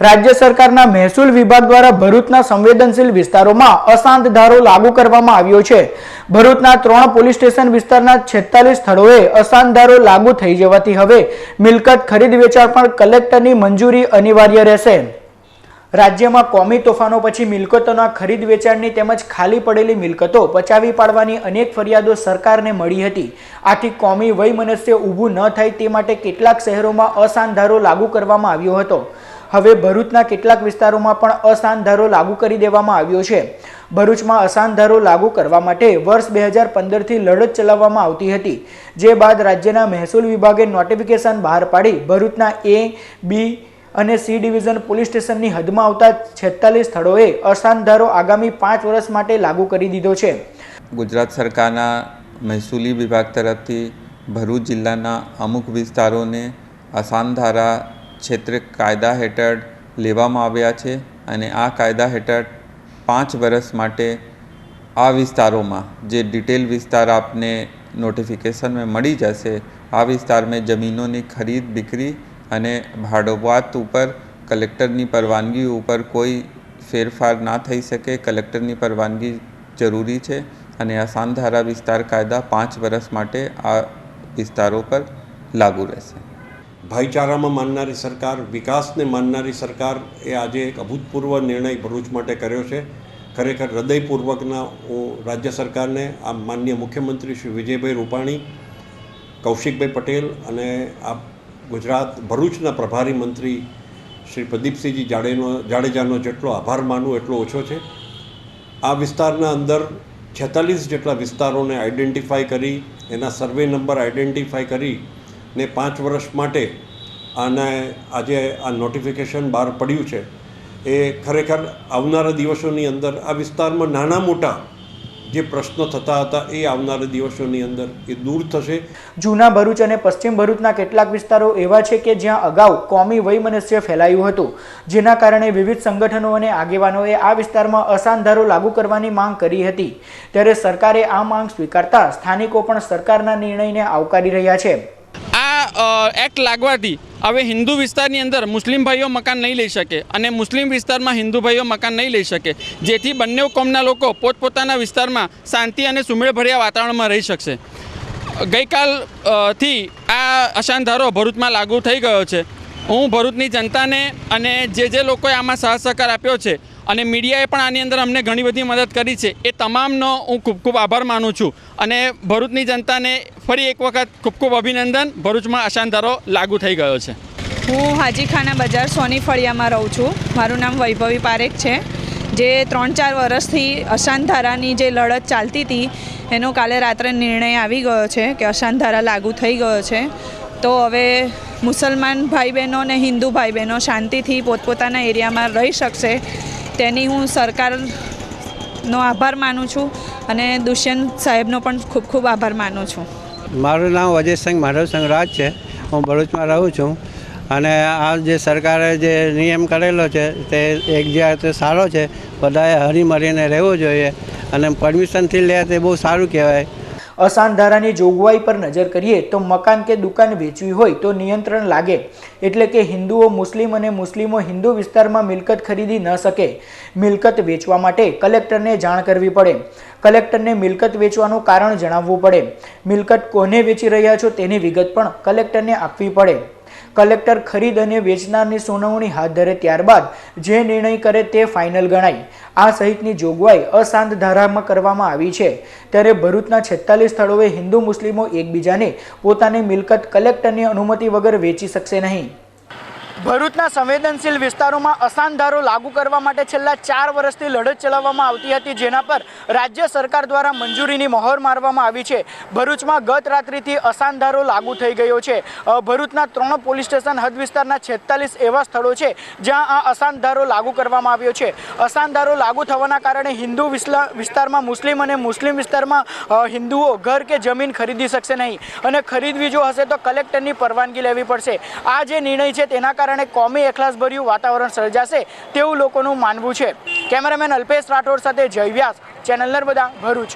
રાજ્ય સરકારના મહેસૂલ વિભાગ દ્વારા ભરૂચના સંવેદનશીલ વિસ્તારોમાં અશાંત ધારો લાગુ કરવામાં આવ્યો છે. ભરૂચના ત્રણ પોલીસ સ્ટેશન વિસ્તારના છેતાલીસ સ્થળોએ અશાંત ધારો લાગુ થઈ જવાથી હવે મિલકત ખરીદ વેચાણ પણ કલેક્ટરની મંજૂરી અનિવાર્ય રહેશે. રાજ્યમાં કોમી તોફાનો પછી મિલકતોના ખરીદ વેચાણની તેમજ ખાલી પડેલી મિલકતો પચાવી પાડવાની અનેક ફરિયાદો સરકારને મળી હતી. આથી કોમી વયમનસ્ય ઊભું ન થાય તે માટે કેટલાક શહેરોમાં અશાંત ધારો લાગુ કરવામાં આવ્યો હતો. હવે ભરૂચના કેટલાક વિસ્તારોમાં પણ અસાન ધારો લાગુ કરી દેવામાં આવ્યો છે. ભરૂચમાં અસાન ધારો લાગુ કરવા માટે વર્ષ બે હજાર પંદરથી લડત ચલાવવામાં આવતી હતી. જે બાદ રાજ્યના મહેસૂલ વિભાગે નોટિફિકેશન બહાર પાડી ભરૂચના એ, બી અને સી ડિવિઝન પોલીસ સ્ટેશનની હદમાં આવતા છેતાલીસ સ્થળોએ અસાન ધારો આગામી પાંચ વર્ષ માટે લાગુ કરી દીધો છે. ગુજરાત સરકારના મહેસૂલી વિભાગ તરફથી ભરૂચ જિલ્લાના અમુક વિસ્તારોને અસાનધારા ક્ષેત્ર કાયદા હેઠળ લેવામાં આવ્યા છે અને આ કાયદા હેઠળ પાંચ વર્ષ માટે આ વિસ્તારોમાં જે ડિટેલ વિસ્તાર આપને નોટિફિકેશનમાં મળી જશે, આ વિસ્તારમાં જમીનોની ખરીદ વિક્રી અને ભાડોવાત ઉપર, કલેક્ટરની પરવાનગી ઉપર કોઈ ફેરફાર ના થઈ શકે, કલેક્ટરની પરવાનગી જરૂરી છે અને આ ધારા વિસ્તાર કાયદા પાંચ વર્ષ માટે આ વિસ્તારો પર લાગુ રહેશે. ભાઈચારામાં માનનારી સરકાર, વિકાસને માનનારી સરકાર એ આજે એક અભૂતપૂર્વ નિર્ણય ભરૂચ માટે કર્યો છે. ખરેખર હૃદયપૂર્વકના હું રાજ્ય સરકારને, આ માન્ય મુખ્યમંત્રી શ્રી વિજયભાઈ રૂપાણી, કૌશિકભાઈ પટેલ અને આ ગુજરાત ભરૂચના પ્રભારી મંત્રી શ્રી પ્રદીપસિંહજી જાડેનો, જાડેજાનો જેટલો આભાર માનું એટલો ઓછો છે. આ વિસ્તારના અંદર છેતાલીસ જેટલા વિસ્તારોને આઈડેન્ટિફાઈ કરી, એના સર્વે નંબર આઈડેન્ટિફાઈ કરી ને પાંચ વર્ષ માટે આને આજે આ નોટિફિકેશન બહાર પડ્યું છે. એ ખરેખર આવનારા દિવસોની અંદર આ વિસ્તારમાં નાના મોટા જે પ્રશ્નો થતા હતા એ આવનારા દિવસોની અંદર એ દૂર થશે. જૂના ભરૂચ અને પશ્ચિમ ભરૂચના કેટલાક વિસ્તારો એવા છે કે જ્યાં અગાઉ કોમી વયમનસ્ય ફેલાયું હતું. જેના કારણે વિવિધ સંગઠનો અને આગેવાનોએ આ વિસ્તારમાં અસાનધારો લાગુ કરવાની માંગ કરી હતી. ત્યારે સરકારે આ માંગ સ્વીકારતા સ્થાનિકો પણ સરકારના નિર્ણયને આવકારી રહ્યા છે. એક્ટ લાગવાથી હવે હિન્દુ વિસ્તારની અંદર મુસ્લિમ ભાઈઓ મકાન નહીં લઈ શકે અને મુસ્લિમ વિસ્તારમાં હિન્દુ ભાઈઓ મકાન નહીં લઈ શકે, જેથી બંને કોમના લોકો પોતપોતાના વિસ્તારમાં શાંતિ અને સુમેળભર્યા વાતાવરણમાં રહી શકશે. ગઈકાલથી આ અશાંતધારો ભરૂચમાં લાગુ થઈ ગયો છે. હું ભરૂચની જનતાને અને જે જે લોકોએ આમાં સહકાર આપ્યો છે અને મીડિયાએ પણ આની અંદર અમને ઘણી બધી મદદ કરી છે. એ તમામનો હું ખૂબ ખૂબ આભાર માનું છું. અને ભરૂચની જનતાને ફરી એક વખત ખૂબ ખૂબ અભિનંદન. ભરૂચમાં અશાંતારો લાગુ થઈ ગયો છે. હું હાજીખાના બજાર સોની ફળિયામાં રહું છું. મારું નામ વૈભવી પારેખ છે. જે ત્રણ ચાર વર્ષથી અશાંતધારાની જે લડત ચાલતી હતી, એનો કાલે રાત્રે નિર્ણય આવી ગયો છે કે અશાંતધારા લાગુ થઈ ગયો છે. તો હવે મુસલમાન ભાઈ બહેનો અને હિન્દુ ભાઈ બહેનો શાંતિથી પોતપોતાના એરિયામાં રહી શકશે. તેની હું સરકારનો આભાર માનું છું અને દુષ્યંત સાહેબનો પણ ખૂબ ખૂબ આભાર માનું છું. મારું નામ અજયસિંહ માધવ રાજ છે. હું ભરૂચમાં રહું છું અને આ જે સરકારે જે નિયમ કરેલો છે તે એક જે સારો છે. બધાએ હરીમરીને રહેવું જોઈએ અને પરમિશનથી લે તે બહુ સારું કહેવાય. અશાંત ધારાની જોગવાઈ પર નજર કરીએ તો મકાન કે દુકાન વેચવી હોય તો નિયંત્રણ લાગે. એટલે કે હિન્દુઓ મુસ્લિમ અને મુસ્લિમો હિન્દુ વિસ્તારમાં મિલકત ખરીદી ન શકે. મિલકત વેચવા માટે કલેક્ટરને જાણ કરવી પડે. કલેક્ટરને મિલકત વેચવાનું કારણ જણાવવું પડે. મિલકત કોને વેચી રહ્યા છો તેની વિગત પણ કલેક્ટરને આપવી પડે. કલેક્ટર ખરીદ અને વેચનારની સુનાવણી હાથ ધરે ત્યારબાદ જે નિર્ણય કરે તે ફાઇનલ ગણાય. આ સહિતની જોગવાઈ અશાંત ધારામાં કરવામાં આવી છે. ત્યારે ભરૂચના છેતાલીસ સ્થળોએ હિન્દુ મુસ્લિમો એકબીજાને પોતાની મિલકત કલેક્ટરની અનુમતિ વગર વેચી શકશે નહીં. ભરૂચના સંવેદનશીલ વિસ્તારોમાં અસાનધારો ધારો લાગુ કરવા માટે છેલ્લા ચાર વર્ષથી લડત ચલાવવામાં આવતી હતી, જેના પર રાજ્ય સરકાર દ્વારા મંજૂરીની મહોર મારવામાં આવી છે. ભરૂચમાં ગત રાત્રિથી અશાંત ધારો લાગુ થઈ ગયો છે. ભરૂચના ત્રણ પોલીસ સ્ટેશન હદ વિસ્તારના છેતાલીસ એવા સ્થળો છે, જ્યાં આ અશાંત ધારો લાગુ કરવામાં આવ્યો છે. અશાંત ધારો લાગુ થવાના કારણે હિન્દુ વિસ્તારમાં મુસ્લિમ અને મુસ્લિમ વિસ્તારમાં હિન્દુઓ ઘર કે જમીન ખરીદી શકશે નહીં. અને ખરીદવી જો હશે તો કલેક્ટરની પરવાનગી લેવી પડશે. આ જે નિર્ણય છે તેના કારણે કોમી એખલાસભર્યું વાતાવરણ સર્જાશે તેવું લોકોનું માનવું છે. કેમેરામેન અલ્પેશ રાઠોડ સાથે જય વ્યાસ ચેનલ નર્મદા ભરૂચ.